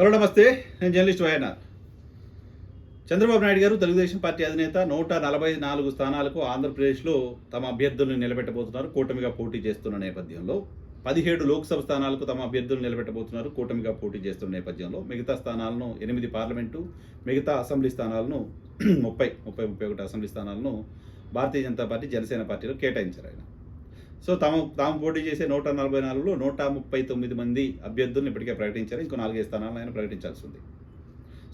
Hello నమస్తే. నేను journalist YNR. Chandrababu Naidu గారు తెలుగుదేశం పార్టీ అధినేత నూట నలభై నాలుగు స్థానాలకు ఆంధ్రప్రదేశ్లో తమ అభ్యర్థులను నిలబెట్టబోతున్నారు. కూటమిగా పోటీ చేస్తున్న నేపథ్యంలో పదిహేడు లోక్సభ స్థానాలకు తమ అభ్యర్థులను నిలబెట్టబోతున్నారు. కూటమిగా పోటీ చేస్తున్న నేపథ్యంలో మిగతా స్థానాలను ఎనిమిది పార్లమెంటు మిగతా అసెంబ్లీ స్థానాలను ముప్పై ముప్పై ముప్పై ఒకటి అసెంబ్లీ స్థానాలను భారతీయ జనతా పార్టీ జనసేన పార్టీలో కేటాయించారు ఆయన. సో తాము తాము పోటీ చేసే నూట నలభై నాలుగులో నూట ముప్పై తొమ్మిది మంది అభ్యర్థులను ఇప్పటికే ప్రకటించారు. ఇంకో నాలుగైదు స్థానాలను ఆయన ప్రకటించాల్సి ఉంది.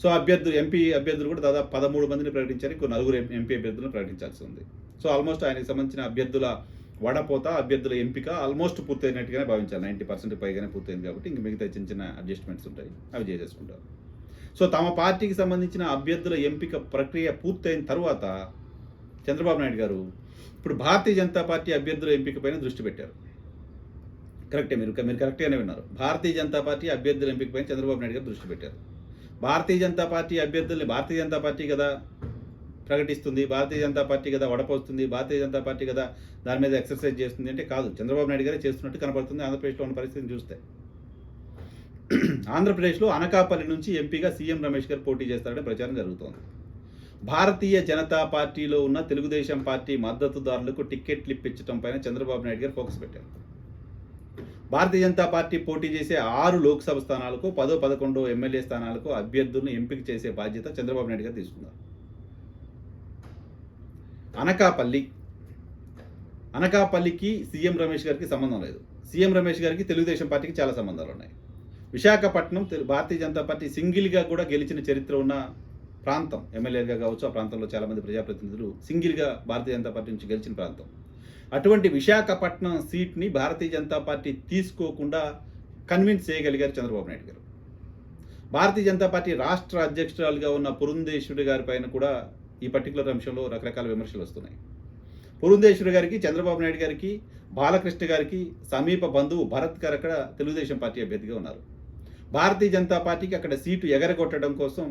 సో అభ్యర్థులు ఎంపీ అభ్యర్థులు కూడా దాదాపు పదమూడు మందిని ప్రకటించారు. ఇంకో నలుగురు ఎంపీ అభ్యర్థులను ప్రకటించాల్సి ఉంది. సో ఆల్మోస్ట్ ఆయనకి సంబంధించిన అభ్యర్థుల వడపోత అభ్యర్థుల ఎంపిక ఆల్మోస్ట్ పూర్తయినట్టుగానే భావించాలి. నైంటీ పర్సెంట్ పైగానే పూర్తయింది కాబట్టి ఇంక మిగతా చిన్న చిన్న అడ్జస్ట్మెంట్స్ ఉంటాయి. అవి చేసేసుకుంటారు. సో తమ పార్టీకి సంబంధించిన అభ్యర్థుల ఎంపిక ప్రక్రియ పూర్తయిన తర్వాత చంద్రబాబు నాయుడు గారు ఇప్పుడు భారతీయ జనతా పార్టీ అభ్యర్థుల ఎంపిక పైన దృష్టి పెట్టారు. కరెక్టే మీరు మీరు కరెక్ట్గానే విన్నారు. భారతీయ జనతా పార్టీ అభ్యర్థుల ఎంపికపైన చంద్రబాబు నాయుడు గారు దృష్టి పెట్టారు. భారతీయ జనతా పార్టీ అభ్యర్థుల్ని భారతీయ జనతా పార్టీ కదా ప్రకటిస్తుంది భారతీయ జనతా పార్టీ కదా వడపోస్తుంది భారతీయ జనతా పార్టీ కదా దాని మీద ఎక్సర్సైజ్ చేస్తుంది అంటే కాదు. చంద్రబాబు నాయుడు గారే చేస్తున్నట్టు కనపడుతుంది. ఆంధ్రప్రదేశ్లో ఉన్న పరిస్థితిని చూస్తే. ఆంధ్రప్రదేశ్లో అనకాపల్లి నుంచి ఎంపీగా సీఎం రమేష్ గారు పోటీ చేస్తారనే ప్రచారం జరుగుతోంది. భారతీయ జనతా పార్టీలో ఉన్న తెలుగుదేశం పార్టీ మద్దతుదారులకు టిక్కెట్లు ఇప్పించడం పైన చంద్రబాబు నాయుడు గారు ఫోకస్ పెట్టారు. భారతీయ జనతా పార్టీ పోటీ చేసే ఆరు లోక్సభ స్థానాలకు పదో పదకొండో ఎమ్మెల్యే స్థానాలకు అభ్యర్థులను ఎంపిక చేసే బాధ్యత చంద్రబాబు నాయుడు గారు తీసుకున్నారు. అనకాపల్లి అనకాపల్లికి సీఎం రమేష్ గారికి సంబంధం లేదు. సీఎం రమేష్ గారికి తెలుగుదేశం పార్టీకి చాలా సంబంధాలు ఉన్నాయి. విశాఖపట్నం భారతీయ జనతా పార్టీ సింగిల్గా కూడా గెలిచిన చరిత్ర ఉన్న ప్రాంతం ఎమ్మెల్యేగా కావచ్చు ఆ ప్రాంతంలో చాలామంది ప్రజాప్రతినిధులు సింగిల్గా భారతీయ జనతా పార్టీ నుంచి గెలిచిన ప్రాంతం. అటువంటి విశాఖపట్నం సీట్ని భారతీయ జనతా పార్టీ తీసుకోకుండా కన్విన్స్ చేయగలిగారు చంద్రబాబు నాయుడు గారు. భారతీయ జనతా పార్టీ రాష్ట్ర అధ్యక్షురాలుగా ఉన్న పురంధేశ్వరి గారి పైన కూడా ఈ పర్టికులర్ అంశంలో రకరకాల విమర్శలు వస్తున్నాయి. పురంధేశ్వరి గారికి చంద్రబాబు నాయుడు గారికి బాలకృష్ణ గారికి సమీప బంధువు భరత్ గారు అక్కడ తెలుగుదేశం పార్టీ అభ్యర్థిగా ఉన్నారు. భారతీయ జనతా పార్టీకి అక్కడ సీటు ఎగరగొట్టడం కోసం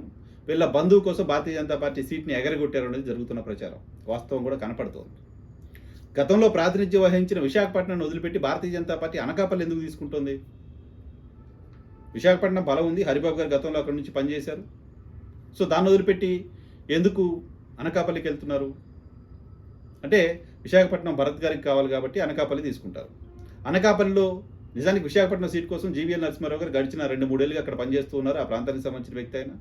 వీళ్ళ బంధువు కోసం భారతీయ జనతా పార్టీ సీట్ని ఎగరగొట్టారు అనేది జరుగుతున్న ప్రచారం. వాస్తవం కూడా కనపడుతోంది. గతంలో ప్రాతినిధ్యం వహించిన విశాఖపట్నం వదిలిపెట్టి భారతీయ జనతా పార్టీ అనకాపల్లి ఎందుకు తీసుకుంటుంది? విశాఖపట్నం బలం ఉంది. హరిబాబు గారు గతంలో అక్కడి నుంచి పనిచేశారు. సో దాన్ని వదిలిపెట్టి ఎందుకు అనకాపల్లికి వెళ్తున్నారు? అంటే విశాఖపట్నం భరత్ గారికి కావాలి కాబట్టి అనకాపల్లి తీసుకుంటారు. అనకాపల్లిలో నిజానికి విశాఖపట్నం సీట్ కోసం జీవీఎల్ నరసింహారావు గారు గడిచిన రెండు మూడేళ్ళుగా అక్కడ పనిచేస్తూ ఉన్నారు. ఆ ప్రాంతానికి సంబంధించిన వ్యక్తి అయినా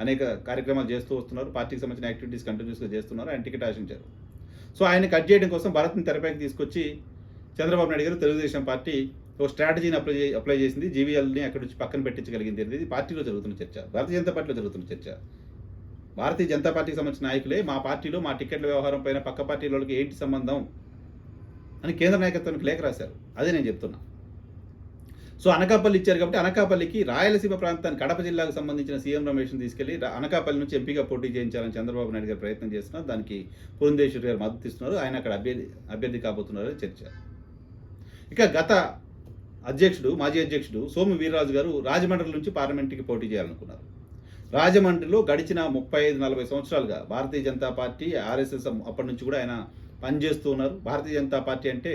అనేక కార్యక్రమాలు చేస్తూ వస్తున్నారు. పార్టీకి సంబంధించిన యాక్టివిటీస్ కంటిన్యూస్గా చేస్తున్నారు. ఆయన టికెట్ ఆశించారు. సో ఆయన కట్ చేయడం కోసం భరత్ని తెరపైకి తీసుకొచ్చి చంద్రబాబు నాయుడు గారు తెలుగుదేశం పార్టీ ఒక స్ట్రాటజీని అప్లై అప్లై చేసింది. జీవీఎల్ని అక్కడి నుంచి పక్కన పెట్టించగలిగింది అనేది పార్టీలో జరుగుతున్న చర్చ. భారతీయ జనతా పార్టీలో జరుగుతున్న చర్చ. భారతీయ జనతా పార్టీకి సంబంధించిన నాయకులే మా పార్టీలో మా టికెట్ల వ్యవహారం పైన పక్క పార్టీల వాళ్ళకి ఏంటి సంబంధం అని కేంద్ర నాయకత్వానికి లేఖ రాశారు. అదే నేను చెప్తున్నా. సో అనకాపల్లి ఇచ్చారు కాబట్టి అనకాపల్లికి రాయలసీమ ప్రాంతానికి కడప జిల్లాకు సంబంధించిన సీఎం రమేష్ తీసుకెళ్ళి అనకాపల్లి నుంచి ఎంపీగా పోటీ చేయించాలని చంద్రబాబు నాయుడు గారు ప్రయత్నం చేస్తున్నారు. దానికి పురంధేశ్వరి గారు మద్దతు ఇస్తున్నారు. ఆయన అక్కడ అభ్యర్థి అభ్యర్థి కాబోతున్నారు చర్చ. ఇక గత అధ్యక్షుడు మాజీ అధ్యక్షుడు సోము వీర్రాజు గారు రాజమండ్రి నుంచి పార్లమెంట్కి పోటీ చేయాలనుకున్నారు. రాజమండ్రిలో గడిచిన ముప్పై ఐదు నలభై సంవత్సరాలుగా భారతీయ జనతా పార్టీ ఆర్ఎస్ఎస్ అప్పటి నుంచి కూడా ఆయన పనిచేస్తూ ఉన్నారు. భారతీయ జనతా పార్టీ అంటే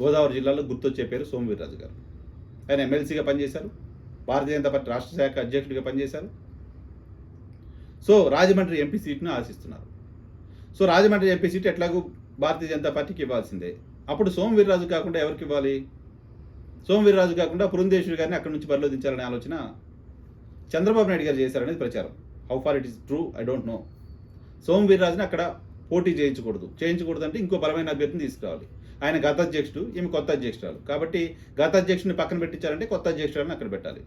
గోదావరి జిల్లాలో గుర్తొచ్చే పేరు సోము వీర్రాజు గారు. ఆయన ఎమ్మెల్సీగా పనిచేశారు. భారతీయ జనతా పార్టీ రాష్ట్ర శాఖ అధ్యక్షుడిగా పనిచేశారు. సో రాజమండ్రి ఎంపీ సీట్ను ఆశిస్తున్నారు. సో రాజమండ్రి ఎంపీ సీట్ ఎట్లాగూ భారతీయ జనతా పార్టీకి ఇవ్వాల్సిందే. అప్పుడు సోమవీర్రాజు కాకుండా ఎవరికి ఇవ్వాలి? సోమవీర్రాజు కాకుండా పురంధేశ్వరి గారిని అక్కడి నుంచి బరిలో దించాలనే ఆలోచన చంద్రబాబు నాయుడు గారు చేశారనేది ప్రచారం. How far it is true I don't know సోమవీర్రాజుని అక్కడ పోటీ చేయించకూడదు. చేయించకూడదు అంటే ఇంకో బలమైన అభ్యర్థిని తీసుకురావాలి. ఆయన గత అధ్యక్షుడు ఈమె కొత్త అధ్యక్షురాలు కాబట్టి గత అధ్యక్షుడిని పక్కన పెట్టించాలంటే కొత్త అధ్యక్షురాలను అక్కడ పెట్టాలి.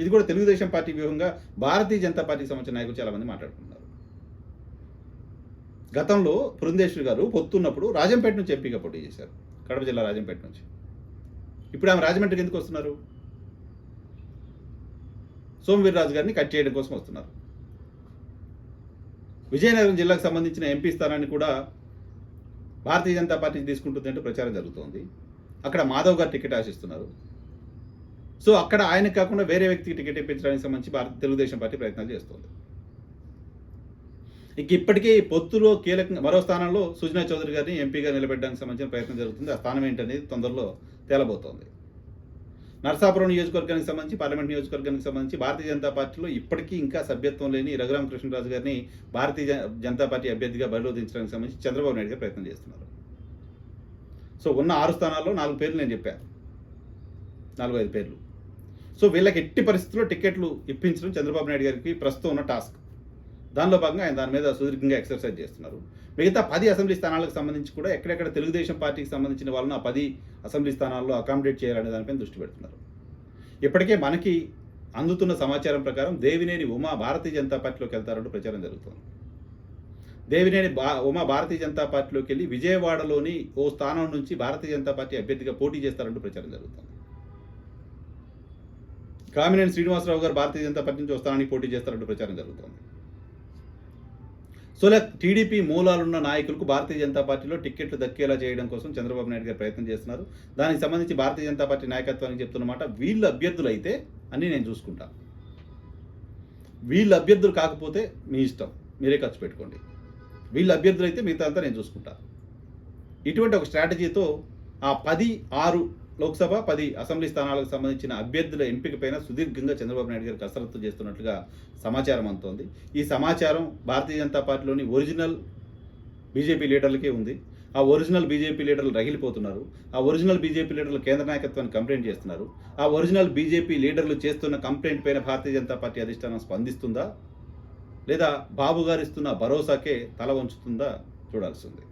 ఇది కూడా తెలుగుదేశం పార్టీ వ్యూహంగా భారతీయ జనతా పార్టీకి సంబంధించిన నాయకులు చాలామంది మాట్లాడుతున్నారు గతంలో పురంధేశ్వరి గారు పొత్తున్నప్పుడు రాజంపేట నుంచి ఎంపీగా పోటీ చేశారు. కడప జిల్లా రాజంపేట నుంచి. ఇప్పుడు ఆమె రాజమండ్రికి ఎందుకు వస్తున్నారు? సోమవీర్రాజు గారిని కట్ చేయడం కోసం వస్తున్నారు. విజయనగరం జిల్లాకు సంబంధించిన ఎంపీ స్థానాన్ని కూడా భారతీయ జనతా పార్టీ తీసుకుంటుందంటే ప్రచారం జరుగుతోంది. అక్కడ మాధవ్ గారు టికెట్ ఆశిస్తున్నారు. సో అక్కడ ఆయనకు కాకుండా వేరే వ్యక్తికి టికెట్ ఇప్పించడానికి సంబంధించి భారత తెలుగుదేశం పార్టీ ప్రయత్నాలు చేస్తోంది. ఇక ఇప్పటికీ పొత్తులో కీలకంగా మరో స్థానంలో సుజనా చౌదరి గారిని ఎంపీగా నిలబెట్టడానికి సంబంధించిన ప్రయత్నం జరుగుతుంది. ఆ స్థానం ఏంటనేది తొందరలో తేలబోతోంది. నర్సాపురం నియోజకవర్గానికి సంబంధించి పార్లమెంట్ నియోజకవర్గానికి సంబంధించి భారతీయ జనతా పార్టీలో ఇప్పటికీ ఇంకా సభ్యత్వం లేని రఘురామకృష్ణరాజు గారిని భారతీయ జనతా పార్టీ అభ్యర్థిగా బరిలోదించడానికి సంబంధించి చంద్రబాబు నాయుడు గారు ప్రయత్నం చేస్తున్నారు. సో ఉన్న ఆరు స్థానాల్లో నాలుగు పేర్లు నేను చెప్పాను నాలుగు ఐదు పేర్లు. సో వీళ్ళకి ఎట్టి పరిస్థితుల్లో టికెట్లు ఇప్పించడం చంద్రబాబు నాయుడు గారికి ప్రస్తుతం ఉన్న టాస్క్. దానిలో భాగంగా ఆయన దాని మీద సుదీర్ఘంగా ఎక్సర్సైజ్ చేస్తున్నారు. మిగతా పది అసెంబ్లీ స్థానాలకు సంబంధించి కూడా ఎక్కడెక్కడ తెలుగుదేశం పార్టీకి సంబంధించిన వాళ్ళని ఆ పది అసెంబ్లీ స్థానాల్లో అకామిడేట్ చేయాలనే దానిపైన దృష్టి పెడుతున్నారు. ఇప్పటికే మనకి అందుతున్న సమాచారం ప్రకారం దేవినేని ఉమా భారతీయ జనతా పార్టీలోకి వెళ్తారంటూ ప్రచారం జరుగుతుంది. దేవినేని బా ఉమా భారతీయ జనతా పార్టీలోకి వెళ్ళి విజయవాడలోని ఓ స్థానం నుంచి భారతీయ జనతా పార్టీ అభ్యర్థిగా పోటీ చేస్తారంటూ ప్రచారం జరుగుతుంది. కామినేని శ్రీనివాసరావు గారు భారతీయ జనతా పార్టీ నుంచి వస్తానని పోటీ చేస్తారంటూ ప్రచారం జరుగుతోంది. సో ఇలా టీడీపీ మూలాలున్న నాయకులకు భారతీయ జనతా పార్టీలో టిక్కెట్లు దక్కేలా చేయడం కోసం చంద్రబాబు నాయుడు గారు ప్రయత్నం చేస్తున్నారు. దానికి సంబంధించి భారతీయ జనతా పార్టీ నాయకత్వానికి చెప్తున్నమాట వీళ్ళు అభ్యర్థులు అయితే అన్నీ నేను చూసుకుంటాను వీళ్ళు అభ్యర్థులు కాకపోతే మీ ఇష్టం మీరే ఖర్చు పెట్టుకోండి. వీళ్ళు అభ్యర్థులు అయితే మిగతా అంతా నేను చూసుకుంటాను ఇటువంటి ఒక స్ట్రాటజీతో ఆ పది ఆరు లోక్సభ పది అసెంబ్లీ స్థానాలకు సంబంధించిన అభ్యర్థుల ఎంపికపైన సుదీర్ఘంగా చంద్రబాబు నాయుడు గారు కసరత్తు చేస్తున్నట్లుగా సమాచారం అందుతోంది. ఈ సమాచారం భారతీయ జనతా పార్టీలోని ఒరిజినల్ బీజేపీ లీడర్లకే ఉంది. ఆ ఒరిజినల్ బీజేపీ లీడర్లు రగిలిపోతున్నారు. ఆ ఒరిజినల్ బీజేపీ లీడర్లు కేంద్ర నాయకత్వాన్ని కంప్లైంట్ చేస్తున్నారు. ఆ ఒరిజినల్ బీజేపీ లీడర్లు చేస్తున్న కంప్లైంట్ పైన భారతీయ జనతా పార్టీ అధిష్టానం స్పందిస్తుందా? లేదా బాబు గారు ఇస్తున్న భరోసాకే తల వంచుతుందా? చూడాల్సింది